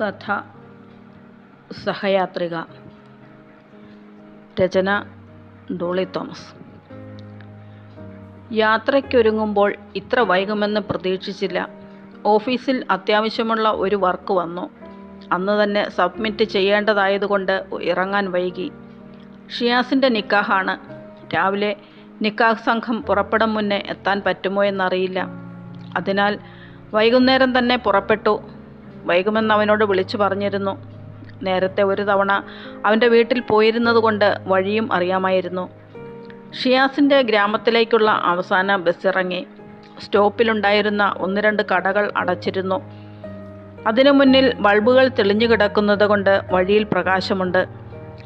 കഥ സഹയാത്രിക രചന ഡോളി തോമസ്. യാത്രയ്ക്കൊരുങ്ങുമ്പോൾ ഇത്ര വൈകുമെന്ന് പ്രതീക്ഷിച്ചില്ല. ഓഫീസിൽ അത്യാവശ്യമുള്ള ഒരു വർക്ക് വന്നു. അന്ന് തന്നെ സബ്മിറ്റ് ചെയ്യേണ്ടതായതുകൊണ്ട് ഇറങ്ങാൻ വൈകി. ഷിയാസിന്റെ നിക്കാഹാണ്. രാവിലെ നിക്കാഹ് സംഘം പുറപ്പെടും മുന്നേ എത്താൻ പറ്റുമോ എന്നറിയില്ല. അതിനാൽ വൈകുന്നേരം തന്നെ പുറപ്പെട്ടു. വൈകുമെന്ന് അവനോട് വിളിച്ചു പറഞ്ഞിരുന്നു. നേരത്തെ ഒരു തവണ അവന്റെ വീട്ടിൽ പോയിരുന്നത് കൊണ്ട് വഴിയും അറിയാമായിരുന്നു. ഷിയാസിന്റെ ഗ്രാമത്തിലേക്കുള്ള അവസാന ബസ് ഇറങ്ങി സ്റ്റോപ്പിലുണ്ടായിരുന്ന ഒന്ന് രണ്ട് കടകൾ അടച്ചിരുന്നു. അതിനു മുന്നിൽ ബൾബുകൾ തെളിഞ്ഞു കിടക്കുന്നത് കൊണ്ട് വഴിയിൽ പ്രകാശമുണ്ട്.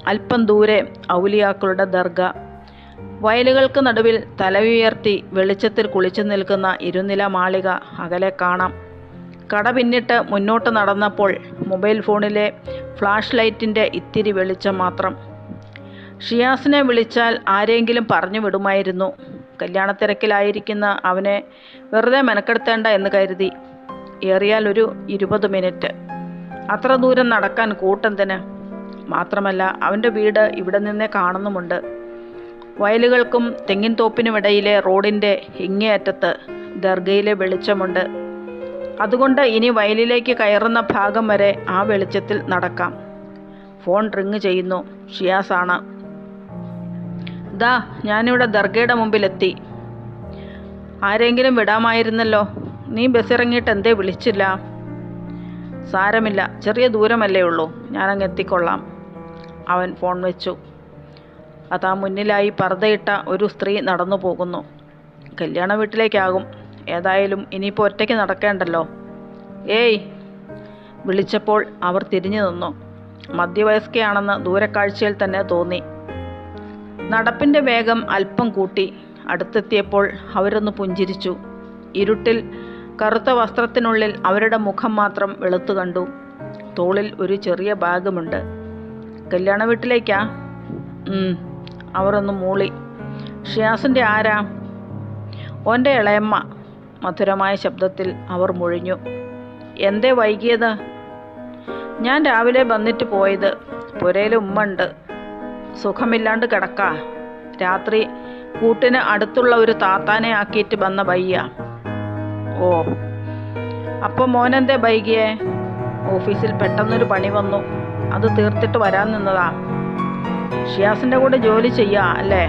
അല്പം ദൂരെ ഔലിയാക്കളുടെ ദർഗ. വയലുകൾക്ക് നടുവിൽ തലവുയർത്തി വെളിച്ചത്തിൽ കുളിച്ചു നിൽക്കുന്ന ഇരുനില മാളിക അകലെ കാണാം. കട പിന്നിട്ട് മുന്നോട്ട് നടന്നപ്പോൾ മൊബൈൽ ഫോണിലെ ഫ്ലാഷ് ലൈറ്റിന്റെ ഇത്തിരി വെളിച്ചം മാത്രം. ഷിയാസിനെ വിളിച്ചാൽ ആരെങ്കിലും പറഞ്ഞു വിടുമായിരുന്നു. കല്യാണത്തിരക്കിലായിരിക്കുന്ന അവനെ വെറുതെ മെനക്കെടുത്തേണ്ട എന്ന് കരുതി. ഏറിയാൽ ഒരു ഇരുപത് മിനിറ്റ്. അത്ര ദൂരം നടക്കാൻ കൂട്ടെന്തിന്? മാത്രമല്ല അവന്റെ വീട് ഇവിടെ നിന്നേ കാണുന്നുമുണ്ട്. വയലുകൾക്കും തെങ്ങിൻ തോപ്പിനുമിടയിലെ റോഡിന്റെ ഇങ്ങേയറ്റത്ത് ദർഗയിലെ വെളിച്ചമുണ്ട്. അതുകൊണ്ട് ഇനി വയലിലേക്ക് കയറുന്ന ഭാഗം വരെ ആ വെളിച്ചത്തിൽ നടക്കാം. ഫോൺ റിങ് ചെയ്യുന്നു. ഷിയാസാണ്. ദാ ഞാനിവിടെ ദർഗയുടെ മുമ്പിലെത്തി. ആരെങ്കിലും വിടാമായിരുന്നല്ലോ. നീ ബസ്സിറങ്ങിയിട്ട് എന്തേ വിളിച്ചില്ല? സാരമില്ല. ചെറിയ ദൂരമല്ലേ ഉള്ളൂ. ഞാനങ്ങ് എത്തിക്കൊള്ളാം. അവൻ ഫോൺ വെച്ചു. അതാ മുന്നിലായി പർദ്ദയിട്ട ഒരു സ്ത്രീ നടന്നു പോകുന്നു കല്യാണ വീട്ടിലേക്കാകും. ഏതായാലും ഇനിയിപ്പോൾ ഒറ്റയ്ക്ക് നടക്കേണ്ടല്ലോ. ഏയ് വിളിച്ചപ്പോൾ അവർ തിരിഞ്ഞു നിന്നു. മധ്യവയസ്കയാണെന്ന് ദൂരക്കാഴ്ചയിൽ തന്നെ തോന്നി. നടപ്പിന്റെ വേഗം അല്പം കൂട്ടി. അടുത്തെത്തിയപ്പോൾ അവരൊന്ന് പുഞ്ചിരിച്ചു. ഇരുട്ടിൽ കറുത്ത വസ്ത്രത്തിനുള്ളിൽ അവരുടെ മുഖം മാത്രം വെളുത്തു കണ്ടു. തോളിൽ ഒരു ചെറിയ ബാഗുമുണ്ട്. കല്യാണ വീട്ടിലേക്കാ? അവരൊന്ന് മൂളി. ഷിയാസിന്റെ ആരാ? ഓന്റെ ഇളയമ്മ. മധുരമായ ശബ്ദത്തിൽ അവർ മുഴിഞ്ഞു. എന്തേ വൈകിയത്? ഞാൻ രാവിലെ വന്നിട്ട് പോയത് പുരയിൽ ഉമ്മ ഉണ്ട് സുഖമില്ലാണ്ട് കിടക്കാ. രാത്രി കൂട്ടിന് അടുത്തുള്ള ഒരു താത്താനെ ആക്കിയിട്ട് വന്ന ബയ്യ ഓ അപ്പം മോനെന്തേ വൈകിയേ? ഓഫീസിൽ പെട്ടെന്നൊരു പണി വന്നു. അത് തീർത്തിട്ട് വരാൻ നിന്നതാ. ഷിയാസിന്റെ കൂടെ ജോലി ചെയ്യാ അല്ലേ.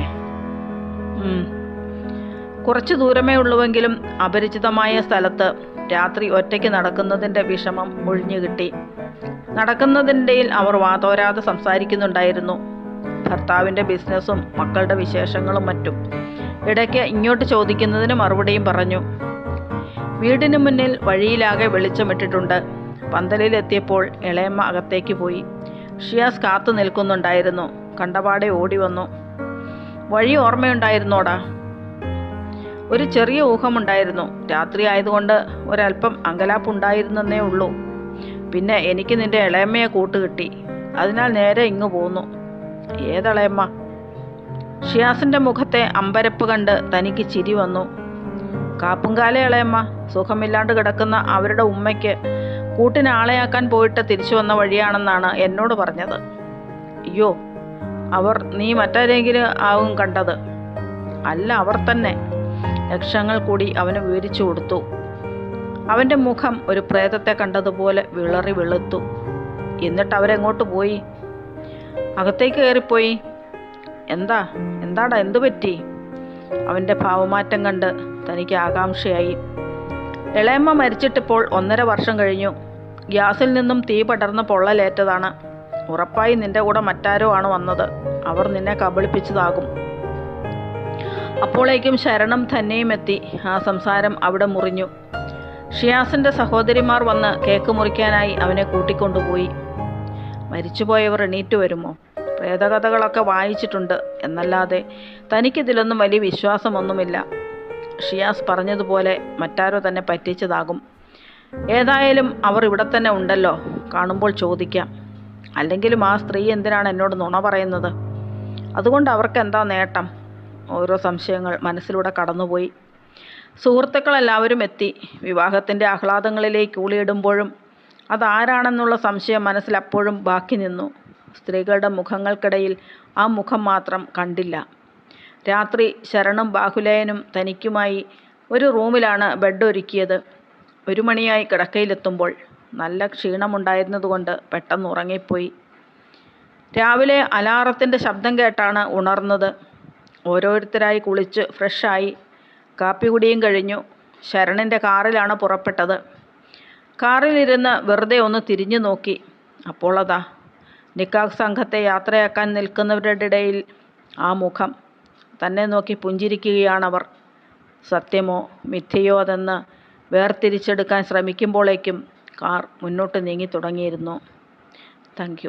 കുറച്ച് ദൂരമേ ഉള്ളുവെങ്കിലും അപരിചിതമായ സ്ഥലത്ത് രാത്രി ഒറ്റയ്ക്ക് നടക്കുന്നതിന്റെ വിഷമം ഒഴിഞ്ഞു കിട്ടി. നടക്കുന്നതിന്റെയിൽ അവർ വാതോരാതെ സംസാരിക്കുന്നുണ്ടായിരുന്നു. ഭർത്താവിന്റെ ബിസിനസ്സും മക്കളുടെ വിശേഷങ്ങളും മറ്റും. ഇടയ്ക്ക് ഇങ്ങോട്ട് ചോദിക്കുന്നതിന് മറുപടിയും പറഞ്ഞു. വീടിന് മുന്നിൽ വഴിയിലാകെ വെളിച്ചമിട്ടിട്ടുണ്ട്. പന്തലിലെത്തിയപ്പോൾ ഇളയമ്മ അകത്തേക്ക് പോയി. ഷിയാസ് കാത്തു നിൽക്കുന്നുണ്ടായിരുന്നു. കണ്ടപാടെ ഓടി വന്നു. വഴി ഓർമ്മയുണ്ടായിരുന്നോടാ? ഒരു ചെറിയ ഊഹമുണ്ടായിരുന്നു. രാത്രി ആയതുകൊണ്ട് ഒരല്പം അങ്കലാപ്പുണ്ടായിരുന്നേ ഉള്ളൂ. പിന്നെ എനിക്ക് നിന്റെ ഇളയമ്മയെ കൂട്ടുകിട്ടി. അതിനാൽ നേരെ ഇങ്ങു പോന്നു. ഏതളയമ്മ? ഷിയാസിന്റെ മുഖത്തെ അമ്പരപ്പ് കണ്ട് തനിക്ക് ചിരി വന്നു. കാപ്പുംകാല ഇളയമ്മ സുഖമില്ലാണ്ട് കിടക്കുന്ന അവരുടെ ഉമ്മയ്ക്ക് കൂട്ടിന് ആളെയാക്കാൻ പോയിട്ട് തിരിച്ചു വന്ന വഴിയാണെന്നാണ് എന്നോട് പറഞ്ഞത്. അയ്യോ അവർ നീ മറ്റാരെങ്കിലും ആവും കണ്ടത്. അല്ല അവർ തന്നെ. ലക്ഷങ്ങൾ കൂടി അവന് വിവരിച്ചു കൊടുത്തു. അവന്റെ മുഖം ഒരു പ്രേതത്തെ കണ്ടതുപോലെ വിളറി വെളുത്തു. എന്നിട്ട് അവരെങ്ങോട്ട് പോയി? അകത്തേക്ക് കയറിപ്പോയി. എന്താ? എന്താടാ? എന്തു പറ്റി? അവന്റെ ഭാവമാറ്റം കണ്ട് തനിക്ക് ആകാംക്ഷയായി. ഇളയമ്മ മരിച്ചിട്ടിപ്പോൾ ഒന്നര വർഷം കഴിഞ്ഞു. ഗ്യാസിൽ നിന്നും തീ പടർന്ന് പൊള്ളലേറ്റതാണ്. ഉറപ്പായി നിന്റെ കൂടെ മറ്റാരോ ആണ് വന്നത്. അവർ നിന്നെ കബളിപ്പിച്ചതാകും. അപ്പോഴേക്കും ശരണം തന്നെയും എത്തി ആ സംസാരം അവിടെ മുറിഞ്ഞു. ഷിയാസിന്റെ സഹോദരിമാർ വന്ന് കേക്ക് മുറിക്കാനായി അവനെ കൂട്ടിക്കൊണ്ടുപോയി. മരിച്ചുപോയവർ എണീറ്റ് വരുമോ? പ്രേതകഥകളൊക്കെ വായിച്ചിട്ടുണ്ട്. എന്നല്ലാതെ തനിക്കിതിലൊന്നും വലിയ വിശ്വാസമൊന്നുമില്ല. ഷിയാസ് പറഞ്ഞതുപോലെ മറ്റാരോ തന്നെ പറ്റിച്ചതാകും. ഏതായാലും അവർ ഇവിടെ തന്നെ ഉണ്ടല്ലോ. കാണുമ്പോൾ ചോദിക്കാം. അല്ലെങ്കിലും ആ സ്ത്രീ എന്തിനാണ് എന്നോട് നുണ പറയുന്നത്? അതുകൊണ്ട് അവർക്ക് എന്താ നേട്ടം? ഓരോ സംശയങ്ങൾ മനസ്സിലൂടെ കടന്നുപോയി. സുഹൃത്തുക്കളെല്ലാവരും എത്തി. വിവാഹത്തിന്റെ ആഹ്ലാദങ്ങളിലേക്ക് ഊളിയിടുമ്പോഴും അതാരാണെന്നുള്ള സംശയം മനസ്സിലപ്പോഴും ബാക്കി നിന്നു. സ്ത്രീകളുടെ മുഖങ്ങൾക്കിടയിൽ ആ മുഖം മാത്രം കണ്ടില്ല. രാത്രി ശരണും ബാഹുലയനും തനിക്കുമായി ഒരു റൂമിലാണ് ബെഡ് ഒരുക്കിയത് ഒരു മണിയായി കിടക്കയിലെത്തുമ്പോൾ നല്ല ക്ഷീണമുണ്ടായിരുന്നതുകൊണ്ട് പെട്ടെന്ന് ഉറങ്ങിപ്പോയി രാവിലെ അലാറത്തിന്റെ ശബ്ദം കേട്ടാണ് ഉണർന്നത്. ഓരോരുത്തരായി കുളിച്ച് ഫ്രഷായി കാപ്പി കുടിയും കഴിഞ്ഞു. ശരണിന്റെ കാറിലാണ് പുറപ്പെട്ടത്. കാറിലിരുന്ന് വെറുതെ ഒന്ന് തിരിഞ്ഞു നോക്കി. അപ്പോൾ അതാ നിക്കാഹ് സംഘത്തെ യാത്രയാക്കാൻ നിൽക്കുന്നവരുടെ ഇടയിൽ ആ മുഖം. തന്നെ നോക്കി പുഞ്ചിരിക്കുകയാണവർ. സത്യമോ മിഥ്യയോ അതെന്ന് വേർതിരിച്ചെടുക്കാൻ ശ്രമിക്കുമ്പോഴേക്കും കാർ മുന്നോട്ട് നീങ്ങി തുടങ്ങിയിരുന്നു. താങ്ക്